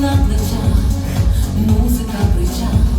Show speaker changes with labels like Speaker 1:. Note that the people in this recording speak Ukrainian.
Speaker 1: на плечах, музика в плечах.